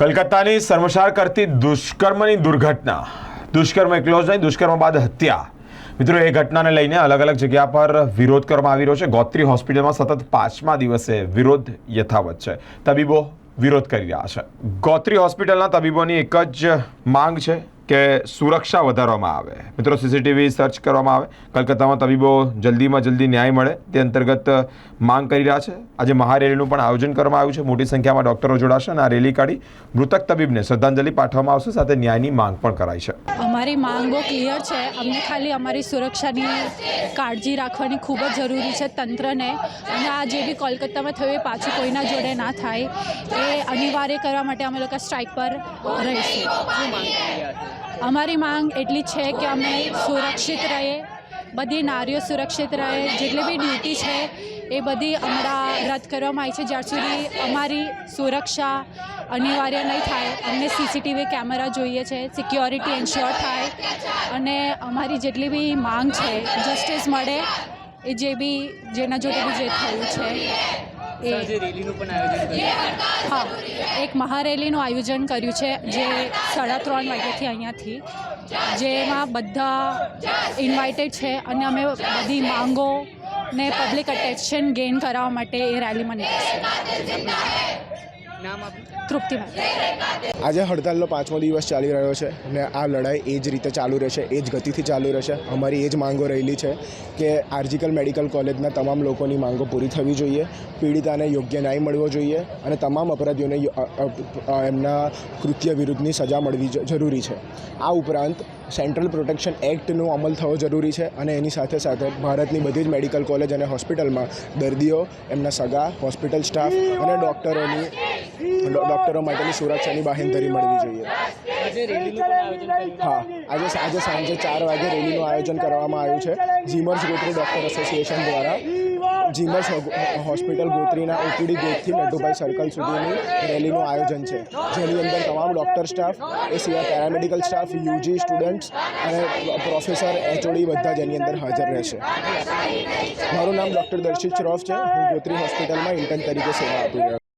કલકત્તાની શર્મસાર કરતી દુષ્કર્મની દુર્ઘટના. દુષ્કર્મ એકલો જ નહીં દુષ્કર્મ બાદ હત્યા. મિત્રો, એ ઘટનાને લઈને અલગ અલગ જગ્યા પર વિરોધ કરવામાં આવી રહ્યો છે. ગોત્રી હોસ્પિટલમાં સતત પાંચમા દિવસે વિરોધ યથાવત છે. તબીબો વિરોધ કરી રહ્યા છે. ગોત્રી હોસ્પિટલના તબીબોની એક જ માંગ છે કે સુરક્ષા વધારવામાં આવે. મિત્રો સીસીટીવી સર્ચ કરવામાં આવે. કલકત્તામાં તબીબો જલ્દીમાં જલ્દી ન્યાય મળે તે અંતર્ગત માંગ કરી રહ્યા છે. આજે મહારેલીનું પણ આયોજન કરવામાં આવ્યું છે. મોટી સંખ્યામાં ડોક્ટરો જોડાશે અને આ રેલી કાઢી મૃતક તબીબને શ્રદ્ધાંજલિ પાઠવવામાં આવશે, સાથે ન્યાયની માંગ પણ કરાઈ છે. અમારી માંગો ક્લિયર છે. અમને ખાલી અમારી સુરક્ષાની કાળજી રાખવાની ખૂબ જ જરૂરી છે તંત્રને. અને આ જે બી કોલકાતામાં થયું એ પાછું કોઈના જોડે ના થાય. એ અનિવાર્ય કરવા માટે અમે લોકો સ્ટ્રાઇક પર રહીશું. અમારી માંગ એટલી છે કે અમે સુરક્ષિત રહીએ, બધી નારીઓ સુરક્ષિત રહે, જેટલી બી ડ્યુટી છે, એ બધી હમણાં રદ કરવામાં આવી છે. જ્યાર સુધી અમારી સુરક્ષા અનિવાર્ય નહીં થાય, અમને સીસીટીવી કેમેરા જોઈએ છે સિક્યોરિટી એન્શ્યોર થાય, અને અમારી જેટલી બી માંગ છે જસ્ટિસ મળે, એ જે બી, જેના જોડે બી જે થયું છે. એ જે રેલીનું પણ આયોજન કર્યું. હા એક મહારેલીનું આયોજન કર્યું છે જે સાડા ત્રણ વાગ્યાથી અહીંયાથી જેમાં બધા ઇન્વાઇટેડ છે અને અમે બધી માંગો ને પબ્લિક અટેન્શન ગેઇન કરાવવા માટે એ રેલીમાં નીકળશે નામ તૃપ્તિમાં આજે હડતાલનો પાંચમો દિવસ ચાલી રહ્યો છે ને આ લડાઈ એ જ રીતે ચાલુ રહેશે એ જ ગતિથી ચાલુ રહેશે. અમારી એ જ માંગો રહેલી છે કે આર્જિકલ મેડિકલ કોલેજના તમામ લોકોની માંગો પૂરી થવી જોઈએ પીડિતાને યોગ્ય ન્યાય મળવો જોઈએ અને તમામ અપરાધીઓને એમના કૃત્ય વિરુદ્ધની સજા મળવી જરૂરી છે. આ ઉપરાંત સેન્ટ્રલ પ્રોટેક્શન એક્ટનો અમલ થવો જરૂરી છે અને એની સાથે સાથે ભારતની બધી જ મેડિકલ કોલેજ અને હોસ્પિટલમાં દર્દીઓ એમના સગા હોસ્પિટલ સ્ટાફ અને ડૉક્ટરોની ડૉક્ટરો માટેની સુરક્ષાની બાહેંધરી મળવી જોઈએ. હા આજે આજે સાંજે ચાર વાગે રેલીનું આયોજન કરવામાં આવ્યું છે. જીમર્સ ગોત્રી ડૉક્ટર એસોસિએશન દ્વારા. જીમર્સ હોસ્પિટલ ગોત્રીના ઓપીડી ગેટથી નડ્ડુભાઈ સર્કલ સુધીની રેલીનું આયોજન છે. જેની અંદર તમામ ડૉક્ટર સ્ટાફ એ સિવાય પેરામેડિકલ સ્ટાફ યુજી સ્ટુડન્ટ્સ અને પ્રોફેસર એચઓડી બધા જ એની અંદર હાજર રહેશે. મારું નામ ડૉક્ટર દર્શિત શ્રોફ છે. હું ગોત્રી હોસ્પિટલમાં ઇન્ટર્ન તરીકે સેવા આપી રહ્યો છું.